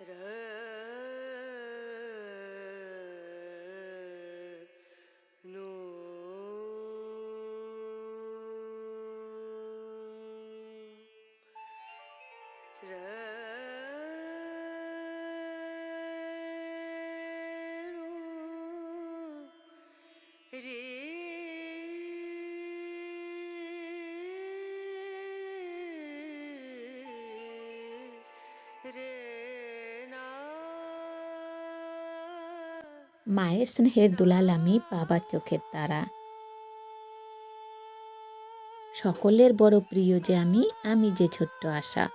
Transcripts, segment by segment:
रह মায়ের স্নেহের দুলাল আমি বাবার চোখের তারা। সকলের বড় প্রিয় যে আমি আমি যে ছোট্ট আশা।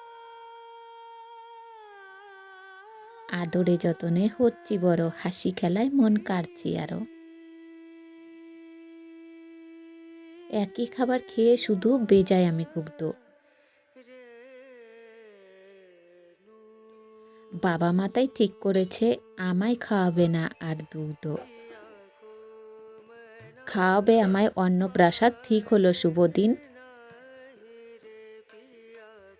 আদরে যতনে হচ্ছি বড়, হাসি খেলায় মন কাটছি আরও। একই খাবার খেয়ে শুধু বেজায় আমি ক্ষুব্ধ। বাবা মাতাই ঠিক করেছে, আমায় খাওয়াবে না আর দুধ খাওয়াবে আমায় অন্নপ্রাসাদ ঠিক হলো, শুভ দিন।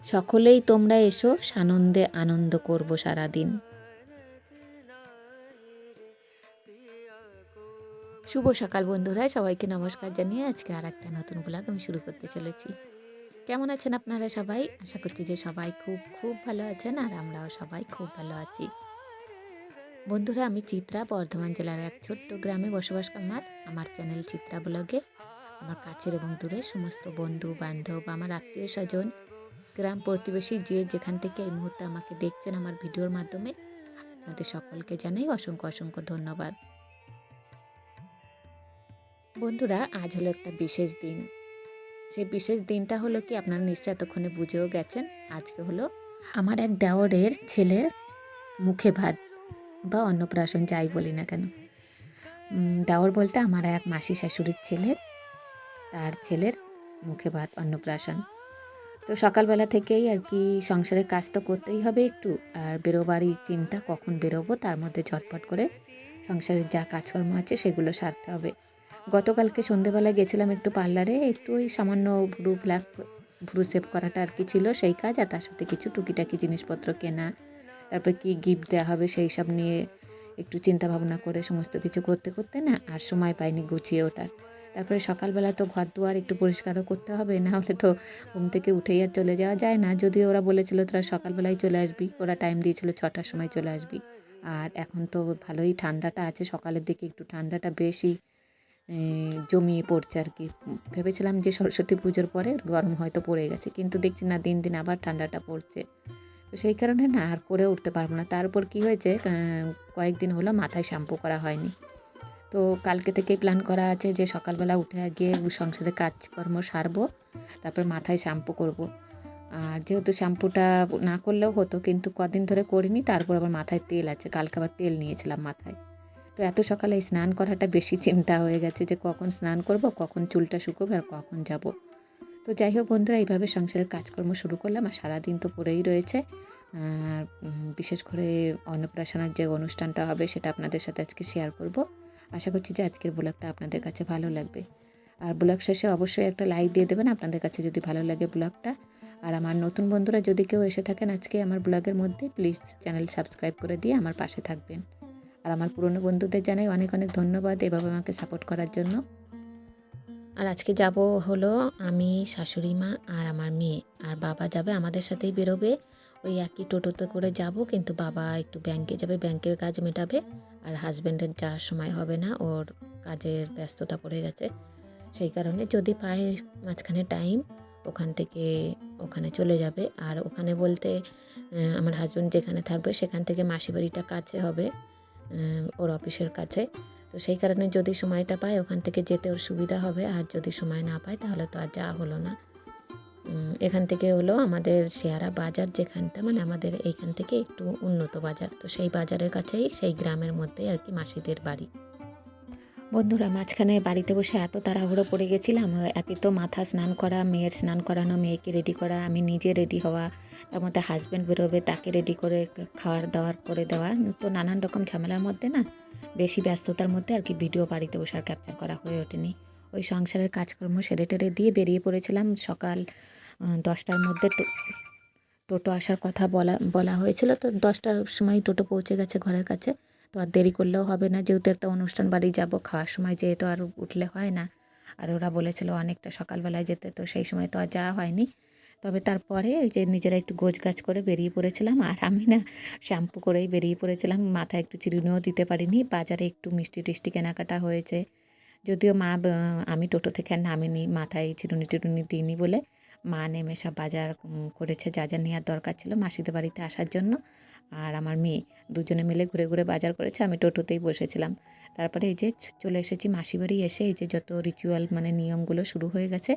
সকলেই তোমরা এসো, সানন্দে আনন্দ করব সারাদিন। শুভ সকাল বন্ধুরা, সবাইকে নমস্কার জানিয়ে আজকে আর একটা নতুন ব্লগ আমি শুরু করতে চলেছি। কেমন আছেন আপনারা সবাই? আশা করছি যে সবাই খুব খুব ভালো আছেন আর আমরাও সবাই খুব ভালো আছি। বন্ধুরা, আমি চিত্রা, বর্ধমান জেলার এক ছোট্ট গ্রামে বসবাস আমার আমার চ্যানেল চিত্রা ব্লগে আমার কাছের এবং দূরের সমস্ত বন্ধু, বান্ধব, আমার আত্মীয় স্বজন, গ্রাম প্রতিবেশী যে যেখান থেকে এই মুহূর্তে আমাকে দেখছেন আমার ভিডিওর মাধ্যমে, আপনাদের সকলকে জানাই অসংখ্য অসংখ্য ধন্যবাদ। বন্ধুরা, আজ হলো একটা বিশেষ দিন। সেই বিশেষ দিনটা হলো কি আপনারা নিশ্চয় এতক্ষণে বুঝেও গেছেন। আজকে হলো আমার এক দেওরের ছেলের মুখে ভাত বা অন্নপ্রাশন যাই বলি না কেন। দেওর বলতে আমার এক মাসি শাশুড়ির ছেলে, তার ছেলের মুখে ভাত, অন্নপ্রাশন। তো সকালবেলা থেকেই আর কি সংসারের কাজ তো করতেই হবে একটু, আর বেরোবারই চিন্তা কখন বেরোবো, তার মধ্যে ঝটপট করে সংসারের যা কাজকর্ম আছে সেগুলো সারতে হবে। গতকালকে সন্ধেবেলা গেছিলাম একটু পার্লারে, একটু ওই সামান্য ভ্রু ব্ল্যাক ভ্রু সেভ করাটা আর কি ছিল সেই কাজ, আর তার সাথে কিছু টুকিটাকি জিনিসপত্র কেনা, তারপর কি গিফট দেওয়া হবে সেই সব নিয়ে একটু চিন্তা ভাবনা করে সমস্ত কিছু করতে করতে না আর সময় পাইনি গুছিয়ে ওঠার। তারপরে সকালবেলা তো ঘর দুয়ার একটু পরিষ্কারও করতে হবে, না হলে তো ঘুম থেকে উঠেই আর চলে যাওয়া যায় না। যদিও ওরা বলেছিল তোরা সকালবেলায় চলে আসবি, ওরা টাইম দিয়েছিল ছটার সময় চলে আসবি। আর এখন তো ভালোই ঠান্ডাটা আছে, সকালের দিকে একটু ঠান্ডাটা বেশি জমিয়ে পড়ছে আর কি। ভেবেছিলাম যে সরস্বতী পুজোর পরে গরম হয়তো পড়ে গেছে, কিন্তু দেখছি না দিন দিন আবার ঠান্ডাটা পড়ছে। তো সেই কারণে না আর করে উঠতে পারব না। তারপর কি হয়েছে কয়েকদিন হলো মাথায় শ্যাম্পু করা হয়নি। তো কালকে থেকেই প্ল্যান করা আছে যে সকালবেলা উঠে গিয়ে সংসারে কাজকর্ম সারবো, তারপর মাথায় শ্যাম্পু করব। আর যেহেতু শ্যাম্পুটা না করলেও হতো, কিন্তু কদিন ধরে করিনি, তারপর আবার মাথায় তেল আছে। কালকে আবার তেল নিয়েছিলাম মাথায়। তো এত সকালে স্নান করাটা বেশি চিন্তা হয়ে গেছে যে কখন স্নান করব, কখন চুলটা শুকোবে আর কখন যাব। তো যাই হোক বন্ধুরা, এইভাবে সংসারের কাজকর্ম শুরু করলাম আর সারাদিন তো পড়েই রয়েছে। আর বিশেষ করে অন্নপ্রাশনের যে অনুষ্ঠানটা হবে সেটা আপনাদের সাথে আজকে শেয়ার করব। আশা করছি যে আজকের ব্লগটা আপনাদের কাছে ভালো লাগবে। আর ব্লগ শেষে অবশ্যই একটা লাইক দিয়ে দেবেন আপনাদের কাছে যদি ভালো লাগে ব্লগটা। আর আমার নতুন বন্ধুরা যদি কেউ এসে থাকেন আজকে আমার ব্লগের মধ্যে প্লিজ চ্যানেল সাবস্ক্রাইব করে দিয়ে আমার পাশে থাকবেন। আর আমার পুরনো বন্ধুদের জানাই অনেক অনেক ধন্যবাদ এভাবে আমাকে সাপোর্ট করার জন্য। আর আজকে যাব হলো আমি, শাশুড়ি মা আর আমার মেয়ে। আর বাবা যাবে আমাদের সাথেই বেরোবে। ওই একই টোটোতে করে যাব, কিন্তু বাবা একটু ব্যাংকে যাবে ব্যাংকের কাজ মেটাবে। আর হাজব্যান্ডের যাওয়ার সময় হবে না, ওর কাজের ব্যস্ততা পড়ে গেছে। সেই কারণে যদি পায় মাঝখানে টাইম ওখান থেকে ওখানে চলে যাবে। আর ওখানে বলতে আমার হাজব্যান্ড যেখানে থাকবে, সেখান থেকে মাসি বাড়িটা কাছে হবে। ওর অফিসের কাছে। তো সেই কারণে যদি সময়টা পায়, ওখান থেকে যেতে ওর সুবিধা হবে। আর যদি সময় না পায়, তাহলে তো আর যাওয়া হলো না। এখান থেকে হলো আমাদের শেয়ারা বাজার যেখানটা মানে আমাদের এইখান থেকে একটু উন্নত বাজার। তো সেই বাজারের কাছেই, সেই গ্রামের মধ্যেই আর কি মাসিদের বাড়ি। বন্ধুরা, মাঝখানে বাড়িতে বসে এত তাড়াহুড়ো পড়ে গেছিলাম একে তো মাথা স্নান করা, মেয়ের স্নান করানো, মেয়েকে রেডি করা, আমি নিজে রেডি হওয়া, তার মধ্যে হাজব্যান্ড বেরোবে, তাকে রেডি করে খাওয়ার দাওয়ার করে দেওয়া, তো নানান রকম ঝামেলার মধ্যে না, বেশি ব্যস্ততার মধ্যে আর কি ভিডিও বাড়িতে বসে আর ক্যাপচার করা হয়ে ওঠেনি। ওই সংসারের কাজকর্ম সেরে টেরে দিয়ে বেরিয়ে পড়েছিলাম, সকাল দশটার মধ্যে টোটো আসার কথা বলা বলা হয়েছিল, তো দশটার সময় টোটো পৌঁছে গেছে ঘরের কাছে। তো আর দেরি করলেও হবে না। যেহেতু একটা অনুষ্ঠান বাড়ি যাব, খাওয়ার সময় যেহেতু আর উঠলে হয় না। আর ওরা বলেছিল অনেকটা সকালবেলায় যেতে, তো সেই সময় তো আর যাওয়া হয়নি। তবে তারপরে ওই যে নিজেরা একটু গোছ গাছ করে বেরিয়ে পড়েছিলাম। আর আমি না শ্যাম্পু করেই বেরিয়ে পড়েছিলাম। মাথায় একটু চিরুনিও দিতে পারিনি। বাজারে একটু মিষ্টি টিষ্টি কেনাকাটা হয়েছে। যদিও মা আমি টোটো থেকে নামিনি। মাথায় চিরুনি টিরুনি দিইনি বলে। মা নেমে সব বাজার করেছে। যা যা নেওয়ার দরকার ছিল মাসিদের বাড়িতে আসার জন্য। আর আমার মেয়ে, দুজনে মিলে ঘুরে ঘুরে বাজার করেছে, আমি টোটোতেই বসেছিলাম। তারপরে এই যে চলে এসেছি মাসি বাড়ি এসে এই যে যত রিচুয়াল মানে নিয়মগুলো শুরু হয়ে গেছে,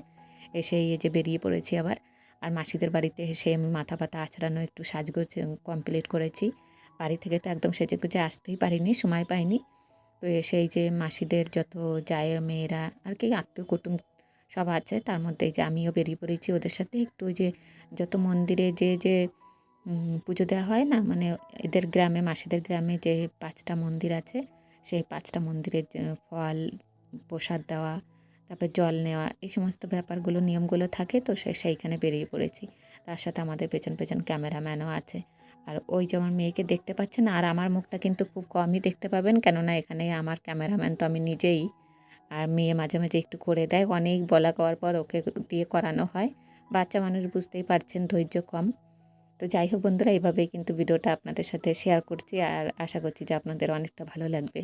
এসে এই যে বেরিয়ে পড়েছি আবার। আর মাসিদের বাড়িতে এসে আমি মাথা পাতা আছড়ানো, একটু সাজগোজ কমপ্লিট করেছি। বাড়ি থেকে তো একদম সেজে গুজে আসতেই পারিনি, সময় পাইনি। তো এসে এই যে মাসিদের যত জায়ের মেয়েরা, আর কি আত্মীয় কুটুম সব আছে, তার মধ্যে এই যে আমিও বেরিয়ে পড়েছি ওদের সাথে। একটু ওই যে যত মন্দিরে যে যে পুজো দেওয়া হয় না? মানে এদের গ্রামে, মাসিদের গ্রামে যে পাঁচটা মন্দির আছে, সেই পাঁচটা মন্দিরের ফল, প্রসাদ দেওয়া, তারপর জল নেওয়া, এই সমস্ত ব্যাপারগুলো, নিয়মগুলো থাকে তো সে, সেইখানে বেরিয়ে পড়েছি। তার সাথে আমাদের পেছন পেছন ক্যামেরাম্যানও আছে। আর ওই যে আমার মেয়েকে দেখতে পাচ্ছেন, আর আমার মুখটা কিন্তু খুব কমই দেখতে পাবেন, কেননা এখানে আমার ক্যামেরাম্যান তো আমি নিজেই। আর মেয়ে মাঝে মাঝে একটু করে দেয়, অনেক বলা করার পর ওকে দিয়ে করানো হয়। বাচ্চা মানুষ বুঝতেই পারছেন ধৈর্য কম। তো যাই হোক বন্ধুরা এইভাবেই কিন্তু ভিডিওটা আপনাদের সাথে শেয়ার করছি আর আশা করছি যে আপনাদের অনেকটা ভালো লাগবে।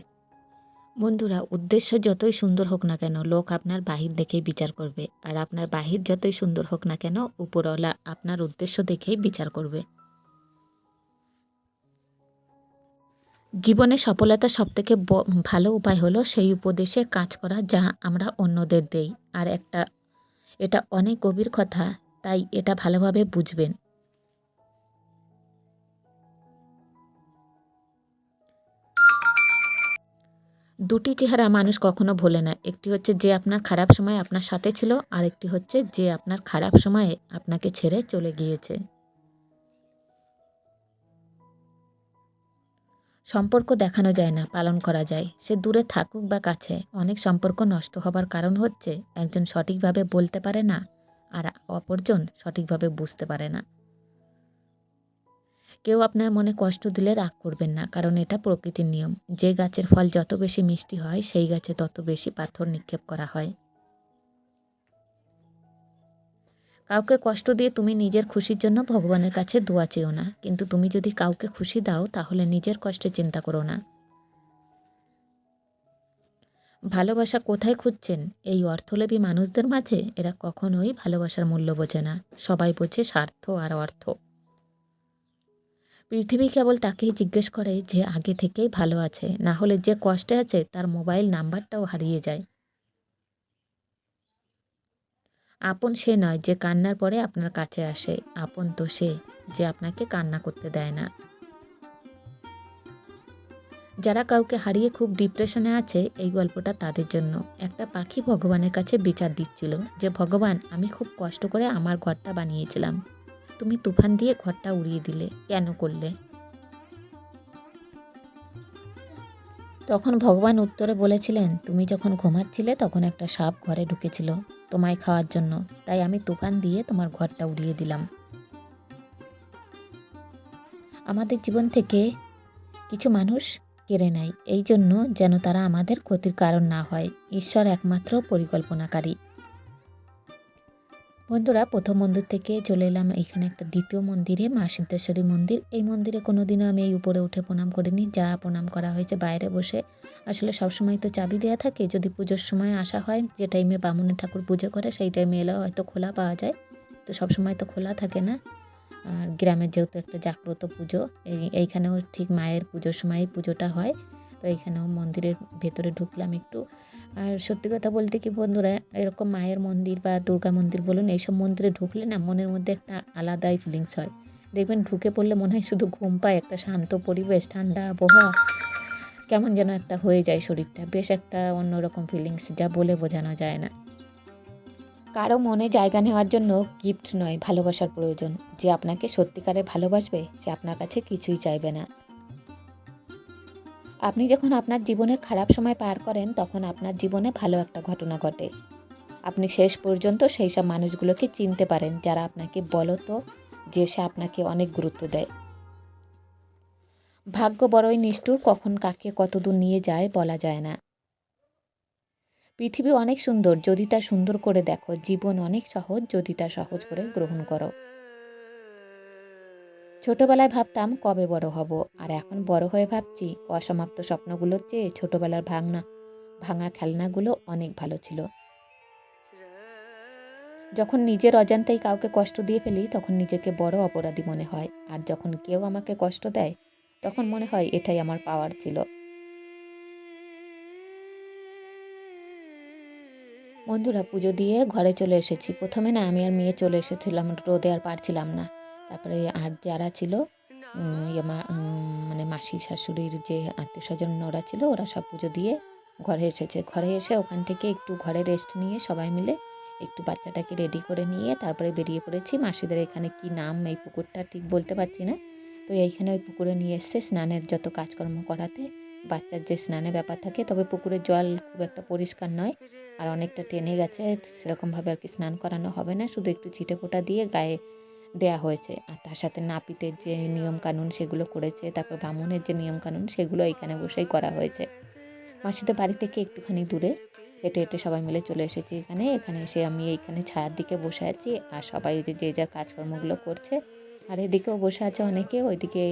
বন্ধুরা, উদ্দেশ্য যতই সুন্দর হোক না কেন, লোক আপনার বাহির দেখেই বিচার করবে। আর আপনার বাহির যতই সুন্দর হোক না কেন, উপরওয়ালা আপনার উদ্দেশ্য দেখেই বিচার করবে। জীবনে সফলতা সবথেকে ভালো উপায় হলো সেই উপদেশে কাজ করা যা আমরা অন্যদের দেই। আর একটা, এটা অনেক গভীর কথা, তাই এটা ভালোভাবে বুঝবেন। দুটি চেহারা মানুষ কখনো ভোলে না। একটি হচ্ছে যে আপনার খারাপ সময় আপনার সাথে ছিল আর একটি হচ্ছে যে আপনার খারাপ সময়ে আপনাকে ছেড়ে চলে গিয়েছে। সম্পর্ক দেখানো যায় না, পালন করা যায়। সে দূরে থাকুক বা কাছে, অনেক সম্পর্ক নষ্ট হবার কারণ হচ্ছে একজন সঠিকভাবে বলতে পারে না আর অপরজন সঠিকভাবে বুঝতে পারে না। কেউ আপনার মনে কষ্ট দিলে রাগ করবেন না, কারণ এটা প্রকৃতির নিয়ম। যে গাছের ফল যত বেশি মিষ্টি হয়, সেই গাছে তত বেশি পাথর নিক্ষেপ করা হয়। কাউকে কষ্ট দিয়ে তুমি নিজের খুশির জন্য ভগবানের কাছে দোয়া চেও না, কিন্তু তুমি যদি কাউকে খুশি দাও, তাহলে নিজের কষ্টে চিন্তা করো না। ভালোবাসা কোথায় খুঁজছেন? এই অর্থলোভী মানুষদের মাঝে এরা কখনোই ভালোবাসার মূল্য বোঝে না। সবাই বোঝে স্বার্থ আর অর্থ। পৃথিবী কেবল তাকেই জিজ্ঞেস করে যে আগে থেকেই ভালো আছে, না হলে যে কষ্টে আছে তার মোবাইল নাম্বারটাও হারিয়ে যায়। আপন সে নয় যে কান্নার পরে আপনার কাছে আসে, আপন তো সে যে আপনাকে কান্না করতে দেয় না। যারা কাউকে হারিয়ে খুব ডিপ্রেশনে আছে, এই গল্পটা তাদের জন্য। একটা পাখি ভগবানের কাছে বিচার দিচ্ছিল যে, ভগবান, আমি খুব কষ্ট করে আমার ঘরটা বানিয়েছিলাম। তুমি তুফান দিয়ে ঘরটা উড়িয়ে দিলে। কেন করলে? তখন ভগবান উত্তরে বলেছিলেন, তুমি যখন ঘুমাচ্ছিলে তখন একটা সাপ ঘরে ঢুকেছিল তোমায় খাওয়ার জন্য। তাই আমি তুফান দিয়ে তোমার ঘরটা উড়িয়ে দিলাম। আমাদের জীবন থেকে কিছু মানুষ কেড়ে নেয়। এই জন্য যেন তারা আমাদের ক্ষতির কারণ না হয়। ঈশ্বর একমাত্র পরিকল্পনাকারী। বন্ধুরা, প্রথম মন্দির থেকে চলে এলাম এখানে একটা দ্বিতীয় মন্দিরে, মা সিদ্ধেশ্বরী মন্দির। এই মন্দিরে কোনোদিনও আমি এই উপরে উঠে প্রণাম করিনি, যা প্রণাম করা হয়েছে বাইরে বসে। আসলে সবসময় তো চাবি দেওয়া থাকে, যদি পুজোর সময় আসা হয়, যে টাইমে বামুনের ঠাকুর পুজো করে, সেই টাইমে এলে হয়তো খোলা পাওয়া যায়। তো সবসময় তো খোলা থাকে না। আর গ্রামের যেহেতু একটা জাগ্রত পুজো, এই, এইখানেও ঠিক মায়ের পুজোর সময় পুজোটা হয়। তো এইখানেও মন্দিরের ভেতরে ঢুকলাম একটু। আর সত্যি কথা বলতে কি বন্ধুরা, এরকম মায়ের মন্দির বা দুর্গা মন্দির বলুন, এইসব মন্দিরে ঢুকলে না মনের মধ্যে একটা আলাদাই ফিলিংস হয়। দেখবেন ঢুকে পড়লে মনে হয় শুধু ঘুম পায়, একটা শান্ত পরিবেশ, ঠান্ডা আবহাওয়া, কেমন যেন একটা হয়ে যায় শরীরটা। বেশ একটা অন্যরকম ফিলিংস যা বলে বোঝানো যায় না। কারও মনে জায়গা নেওয়ার জন্য গিফট নয়, ভালোবাসার প্রয়োজন। যে আপনাকে সত্যিকারে ভালোবাসবে, সে আপনার কাছে কিছুই চাইবে না। আপনি যখন আপনার জীবনের খারাপ সময় পার করেন, তখন আপনার জীবনে ভালো একটা ঘটনা ঘটে। আপনি শেষ পর্যন্ত সেই সব মানুষগুলোকে চিনতে পারেন, যারা আপনাকে বলতো যে সে আপনাকে অনেক গুরুত্ব দেয়। ভাগ্য বড়ই নিষ্ঠুর, কখন কাকে কতদূর নিয়ে যায় বলা যায় না। পৃথিবী অনেক সুন্দর, যদি তা সুন্দর করে দেখো। জীবন অনেক সহজ, যদি তা সহজ করে গ্রহণ করো। ছোটবেলায় ভাবতাম কবে বড় হব, আর এখন বড় হয়ে ভাবছি অসমাপ্ত স্বপ্নগুলোর চেয়ে ছোটবেলার ভাঙনা, ভাঙা খেলনাগুলো অনেক ভালো ছিল। যখন নিজের অজান্তেই কাউকে কষ্ট দিয়ে ফেলি, তখন নিজেকে বড় অপরাধী মনে হয়, আর যখন কেউ আমাকে কষ্ট দেয়, তখন মনে হয় এটাই আমার পাওয়ার ছিল। বন্ধুরা, পুজো দিয়ে ঘরে চলে এসেছি। প্রথমে না আমি আর মেয়ে চলে এসেছিলাম, রোদে আর পারছিলাম না। তারপরে আর যারা ছিল ইয়ে মানে মাসি শাশুড়ির যে আত্মীয় স্বজন ওরা ছিল, ওরা সব পুজো দিয়ে ঘরে এসেছে। ঘরে এসে ওখান থেকে একটু ঘরে রেস্ট নিয়ে সবাই মিলে একটু বাচ্চাটাকে রেডি করে নিয়ে তারপরে বেরিয়ে পড়েছি। মাসিদের এখানে কি নাম, এই পুকুরটা ঠিক বলতে পারছি না। তো এইখানে ওই পুকুরে নিয়ে এসছে স্নানের যত কাজকর্ম করাতে। বাচ্চার যে স্নানের ব্যাপার থাকে, তবে পুকুরের জল খুব একটা পরিষ্কার নয়। আর অনেকটা টেনে গেছে, সেরকমভাবে আর কি স্নান করানো হবে না। শুধু একটু ছিটে ফোঁটা দিয়ে গায়ে দেয়া হয়েছে। আর তার সাথে নাপিতের যে নিয়মকানুন সেগুলো করেছে, তারপর ব্রাহ্মণের যে নিয়মকানুন সেগুলো এখানে বসেই করা হয়েছে। মাসিদের বাড়ি থেকে একটুখানি দূরে, হেঁটে হেঁটে সবাই মিলে চলে এসেছি এখানে। এখানে এসে আমি এইখানে ছায়ার দিকে বসে আছি আর সবাই ওই যে যে যার কাজকর্মগুলো করছে, আর এদিকেও বসে আছে অনেকে। ওইদিকে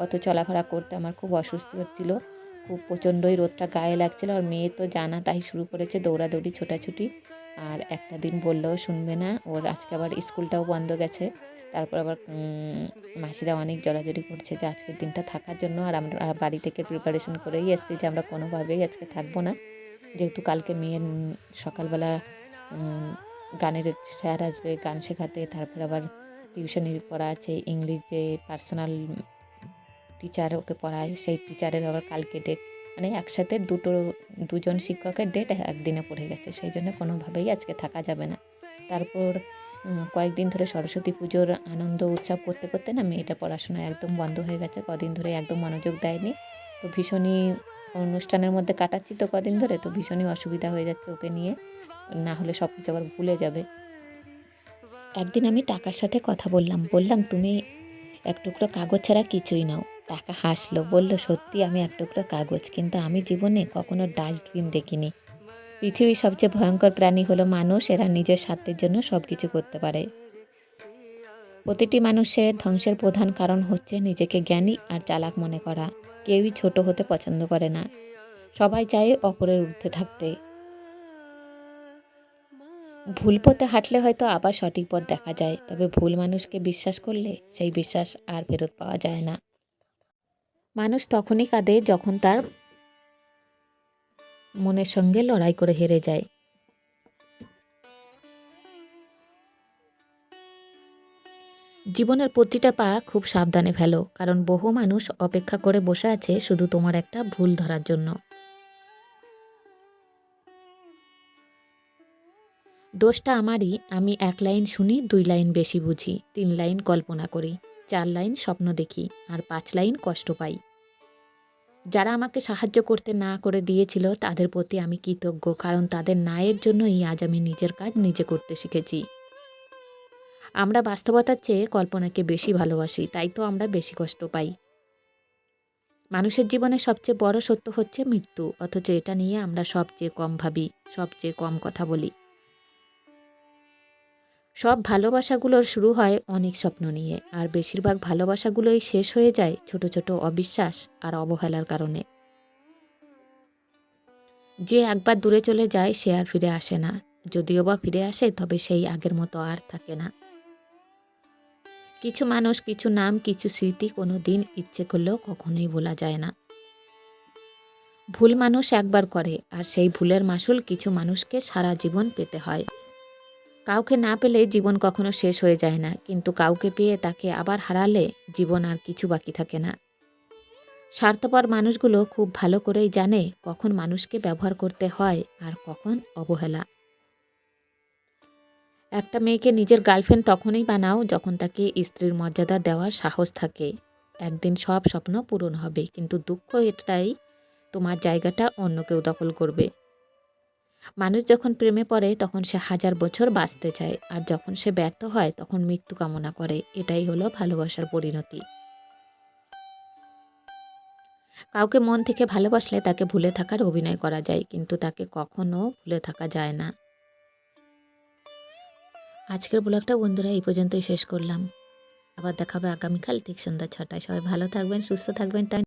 অত চলাফেরা করতে আমার খুব অসুস্থ হচ্ছিল। খুব প্রচণ্ডই রোদটা গায়ে লাগছিল আর মেয়ে তো জানা তাই শুরু করেছে দৌড়াদৌড়ি, ছোটাছুটি। আর একটা দিন বললেও শুনবে না। ওর আজকে আবার স্কুলটাও বন্ধ গেছে। তারপর আবার মাসিরা অনেক জড়াজড়ি করছে যে আজকের দিনটা থাকার জন্য আর আমরা বাড়ি থেকে প্রিপারেশন করেই এসেছি যে আমরা কোনোভাবেই আজকে থাকব না। যেহেতু কালকে মেয়ের সকালবেলা গানের স্যার আসবে, গান শেখাতে, তারপর আবার টিউশনি পড়া আছে ইংলিশ যে পার্সোনাল টিচার ওকে পড়ায়, সেই টিচারের আবার কালকে ডেট মানে একসাথে দুটো, দুজন শিক্ষকের ডেট একদিনে পড়ে গেছে, সেই জন্য কোনোভাবেই আজকে থাকা যাবে না। তারপর কয়েকদিন ধরে সরস্বতী পুজোর আনন্দ উৎসব করতে করতে না মেয়েটা পড়াশোনা একদম বন্ধ হয়ে গেছে, কদিন ধরে একদম মনোযোগ দেয়নি। তো ভীষণই অনুষ্ঠানের মধ্যে কাটাচ্ছি তো কদিন ধরে, তো ভীষণই অসুবিধা হয়ে যাচ্ছে ওকে নিয়ে। না হলে সব কিছু আবার ভুলে যাবে। একদিন আমি টাকার সাথে কথা বললাম বললাম, তুমি এক টুকরো কাগজ ছাড়া কিছুই নাও। টাকা হাসলো, বলল, সত্যি আমি এক টুকরো কাগজ, কিন্তু আমি জীবনে কখনো ডাস্টবিন দেখিনি। পৃথিবীর সবচেয়ে ভয়ঙ্কর প্রাণী হলো মানুষ। এরা নিজের স্বার্থের জন্য সব কিছু করতে পারে। প্রতিটি মানুষের ধ্বংসের প্রধান কারণ হচ্ছে নিজেকে জ্ঞানী আর চালাক মনে করা। কেউই ছোট হতে পছন্দ করে না। সবাই চায় অপরের ঊর্ধ্বে থাকতে। ভুল পথে হাঁটলে হয়তো আবার সঠিক পথ দেখা যায়, তবে ভুল মানুষকে বিশ্বাস করলে সেই বিশ্বাস আর ফেরত পাওয়া যায় না। মানুষ তখনই কাঁদে যখন তার মনের সঙ্গে লড়াই করে হেরে যায়। জীবনের প্রতিটা পা খুব সাবধানে ফেলো, কারণ বহু মানুষ অপেক্ষা করে বসে আছে শুধু তোমার একটা ভুল ধরার জন্য। দোষটা আমারই, আমি এক লাইন শুনি, দুই লাইন বেশি বুঝি, তিন লাইন কল্পনা করি, চার লাইন স্বপ্ন দেখি, আর পাঁচ লাইন কষ্ট পাই। যারা আমাকে সাহায্য করতে না করে দিয়েছিল, তাদের প্রতি আমি কৃতজ্ঞ, কারণ তাদের ন্যায়ের জন্যই আজ আমি নিজের কাজ নিজে করতে শিখেছি। আমরা বাস্তবতার চেয়ে কল্পনাকে বেশি ভালোবাসি, তাই তো আমরা বেশি কষ্ট পাই। মানুষের জীবনে সবচেয়ে বড় সত্য হচ্ছে মৃত্যু, অথচ এটা নিয়ে আমরা সবচেয়ে কম ভাবি, সবচেয়ে কম কথা বলি। সব ভালোবাসাগুলোর শুরু হয় অনেক স্বপ্ন নিয়ে, আর বেশিরভাগ ভালোবাসাগুলোই শেষ হয়ে যায় ছোট ছোট অবিশ্বাস আর অবহেলার কারণে। যে একবার দূরে চলে যায় সে আর ফিরে আসে না, যদিও বা ফিরে আসে তবে সেই আগের মতো আর থাকে না। কিছু মানুষ কিছু নাম, কিছু স্মৃতি কোনো দিন ইচ্ছে করলেও কখনোই বলা যায় না। ভুল মানুষ একবার করে, আর সেই ভুলের মাসুল কিছু মানুষকে সারা জীবন পেতে হয়। কাউকে না পেলে জীবন কখনো শেষ হয়ে যায় না, কিন্তু কাউকে পেয়ে তাকে আবার হারালে জীবন আর কিছু বাকি থাকে না। স্বার্থপর মানুষগুলো খুব ভালো করেই জানে কখন মানুষকে ব্যবহার করতে হয় আর কখন অবহেলা। একটা মেয়েকে নিজের গার্লফ্রেন্ড তখনই বানাও যখন তাকে স্ত্রীর মর্যাদা দেওয়ার সাহস থাকে। একদিন সব স্বপ্ন পূরণ হবে, কিন্তু দুঃখ এটাই তোমার জায়গাটা অন্য কেউ দখল করবে। মানুষ যখন প্রেমে পড়ে, তখন সে হাজার বছর বাঁচতে চায়। আর যখন সে ব্যর্থ হয়, তখন মৃত্যু কামনা করে। এটাই হলো ভালোবাসার পরিণতি। কাউকে মন থেকে ভালোবাসলে তাকে ভুলে থাকার অভিনয় করা যায়, কিন্তু তাকে কখনো ভুলে থাকা যায় না। আজকের ব্লগটা বন্ধুরা এই পর্যন্তই শেষ করলাম। আবার দেখাবে আগামীকাল, ঠিক সন্ধ্যা ছটায়। সবাই ভালো থাকবেন, সুস্থ থাকবেন